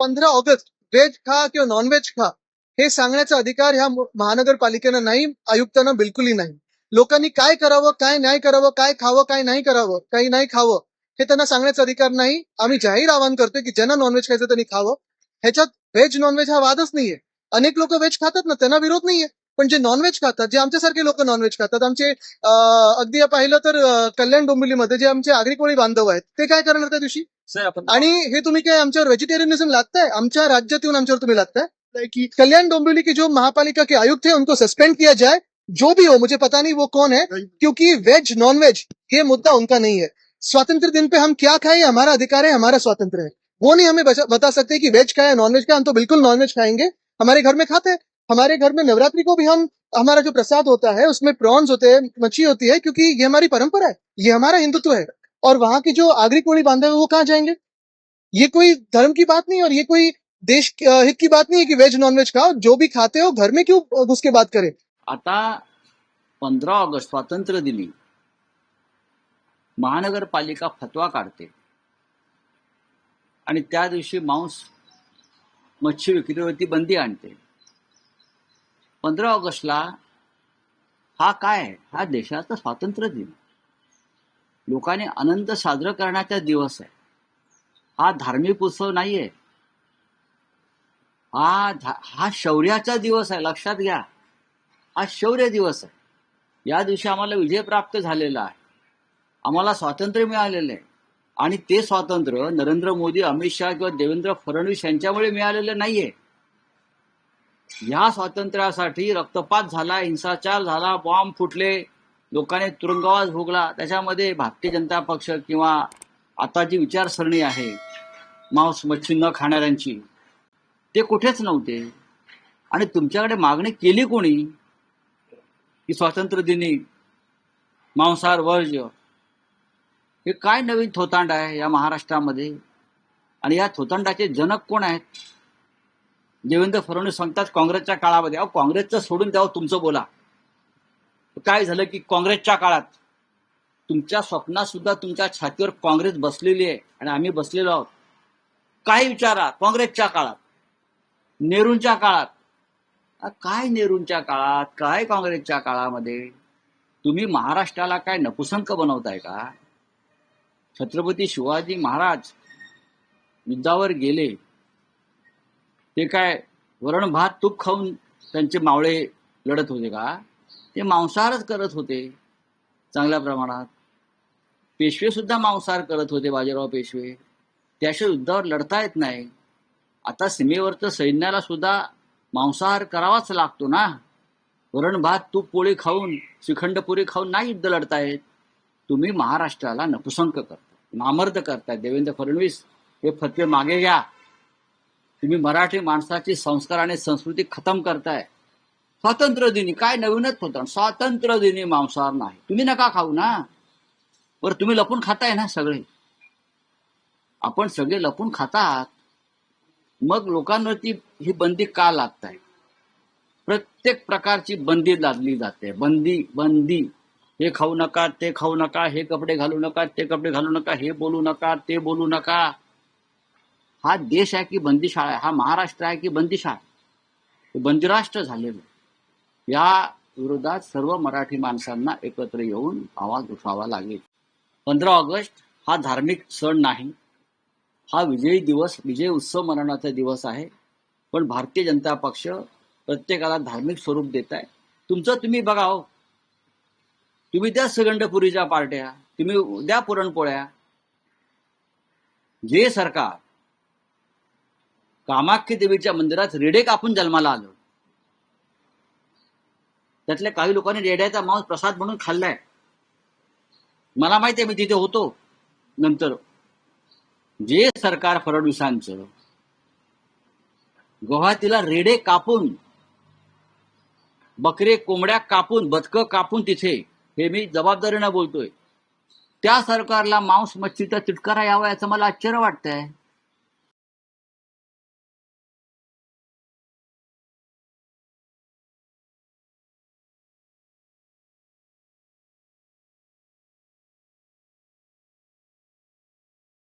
पंधरा August veg खा किंवा नॉनव्हेज खा हे सांगण्याचा अधिकार ह्या महानगरपालिकेनं नाही आयुक्तांना बिलकुलही नाही. लोकांनी काय करावं काय नाही करावं काय खावं काय नाही करावं काही नाही खावं हे त्यांना सांगण्याचा अधिकार नाही. आम्ही जाहीर आवाहन करतोय की ज्यांना नॉनव्हेज खायचं त्यांनी खावं. ह्याच्यात व्हेज नॉनव्हेज हा वादच नाहीये. अनेक लोक व्हेज खातात ना त्यांना विरोध नाहीये. पण जे नॉनव्हेज खातात जे आमच्यासारखे लोक नॉनव्हेज खातात आमचे अगदी पाहिलं तर कल्याण डोंबिवलीमध्ये जे आमचे आगरी कोळी बांधव आहेत ते काय करणार त्या दिवशी? आणि हे तुम्ही काय आमच्यावर व्हेजिटेरियनिज्म लागताय? आमच्या राज्यात येऊन आमच्यावर तुम्ही लागताय? कि कल्याण डोंबिवली की जो महापालिका के आयुक्त है उनको सस्पेंड किया जाए जो भी हो मुझे पता नहीं वो कौन है क्योंकि वेज नॉन वेज ये मुद्दा उनका नहीं है। स्वतंत्र दिन पे हम क्या खाएँ? हमारा अधिकार है हमारा स्वातंत्र है। वो नहीं हमें बता सकते कि वेज खाए नॉन वेज खाए हम तो बिल्कुल नॉन वेज खाएँगे। हमारे घर में खाते हैं। हमारे घर में नवरात्रि को भी हम हमारा जो प्रसाद होता है उसमें प्रॉन्स होते हैं मच्छी होती है क्योंकि ये हमारी परंपरा है ये हमारा हिंदुत्व है। और वहाँ के जो आगरी कोड़ी बांधव है, वो कहाँ जाएँगे? ये कोई धर्म की बात नहीं और ये कोई देश हित की बात नहीं है कि वेज नॉन वेज खाओ, जो भी खाते हो, घर में क्यों घुस के बात करें? आता पंधरा ऑगस्ट स्वातंत्र्य दिनी महानगरपालिका फतवा काढते. आणि त्या दिवशी मांस, मच्छी विक्रीवरती बंदी आणते. पंधरा ऑगस्टला हा काय हा देशाचा स्वातंत्र्य दिन. लोकांनी आनंद साजरा करण्याचा दिवस आहे. हा धार्मिक उत्सव नाहीये. हा हा शौर्याचा दिवस आहे लक्षात घ्या. हा शौर्य दिवस आहे. या दिवशी आम्हाला विजय प्राप्त झालेला आहे. आम्हाला स्वातंत्र्य मिळालेलं आहे. आणि ते स्वातंत्र्य नरेंद्र मोदी अमित शहा किंवा देवेंद्र फडणवीस यांच्यामुळे मिळालेलं नाहीये. या स्वातंत्र्यासाठी रक्तपात झाला हिंसाचार झाला बॉम्ब फुटले. लोकांनी तुरुंगवास भोगला. त्याच्यामध्ये भारतीय जनता पक्ष किंवा आता जी विचारसरणी आहे मांस मच्छी न खाणाऱ्यांची ते कुठेच नव्हते. आणि तुमच्याकडे मागणी केली कोणी? की स्वातंत्र्य दिनी मांसाहार वर्ज्य हे काय नवीन थोतांड आहे या महाराष्ट्रामध्ये? आणि या थोतांडाचे जनक कोण आहेत? देवेंद्र फडणवीस सांगतात काँग्रेसच्या काळामध्ये. अहो काँग्रेसचं सोडून द्यावं तुमचं बोला. काय झालं की काँग्रेसच्या काळात तुमच्या स्वप्नात सुद्धा तुमच्या छातीवर काँग्रेस बसलेली आहे आणि आम्ही बसलेलो आहोत. काय विचारा काँग्रेसच्या काळात नेहरूंच्या काळात. काय नेहरूंच्या काळात काय काँग्रेसच्या काळामध्ये? तुम्ही महाराष्ट्राला काय नपुसंक बनवताय का? छत्रपती शिवाजी महाराज युद्धावर गेले. ते काय वरण भात तूप खाऊन त्यांचे मावळे लढत होते का? ते मांसाहारच करत होते चांगल्या प्रमाणात. पेशवे सुद्धा मांसाहार करत होते बाजीराव पेशवे. त्याशिवाय युद्धावर लढता येत नाही. आता सीमेवरचं सैन्याला सुद्धा मांसाहार करावाच लागतो ना? वरण भात तूप पोळी खाऊन श्रीखंडपुरी खाऊन नाही युद्ध लढतायत तुम्ही महाराष्ट्राला नपुसंक करता नामर्द करताय देवेंद्र फडणवीस हे फतवे मागे घ्या. तुम्ही मराठी माणसाची संस्कार आणि संस्कृती खतम करताय. स्वातंत्र्य दिनी काय नवीनच होतं. स्वातंत्र्य दिनी मांसाहार नाही. तुम्ही नका खाऊ ना. बरं तुम्ही लपून खाताय ना सगळे. आपण सगळे लपून खातात. मग लोकांवरती ही बंदी का लागत आहे प्रत्येक प्रकारची बंदी लादली जाते. बंदी बंदी. हे खाऊ नका ते खाऊ नका हे कपडे घालू नका ते कपडे घालू नका हे बोलू नका ते बोलू नका. हा देश आहे की बंदीशाळा आहे? हा महाराष्ट्र आहे की बंदीशाळा हे बंदिराष्ट्र झालेलं आहे. या विरोधात सर्व मराठी माणसांना एकत्र येऊन आवाज उठवावा लागेल. पंधरा ऑगस्ट हा धार्मिक सण नाही. हा विजयी दिवस विजय उत्सव मनवण्याचा दिवस आहे. पण भारतीय जनता पक्ष प्रत्येकाला धार्मिक स्वरूप देत आहे तुमचं तुम्ही बघा हो. तुम्ही द्या सगंडपुरीच्या पार्ट्या तुम्ही द्या पुरणपोळ्या. जे सरकार कामाख्य देवीच्या मंदिरात रेडे कापून जन्माला आलं. त्यातल्या काही लोकांनी रेड्याचा मांस प्रसाद म्हणून खाल्लाय. मला माहिती आहे मी तिथे होतो नंतर. जे सरकार फडणवीसांचं गुवाहाटीला रेडे कापून बकरे कोंबड्या कापून बदकं कापून तिथे हे मी जबाबदारीनं बोलतोय. त्या सरकारला मांस मच्छीचा तिटकारा यावा याचं मला आश्चर्य वाटतंय.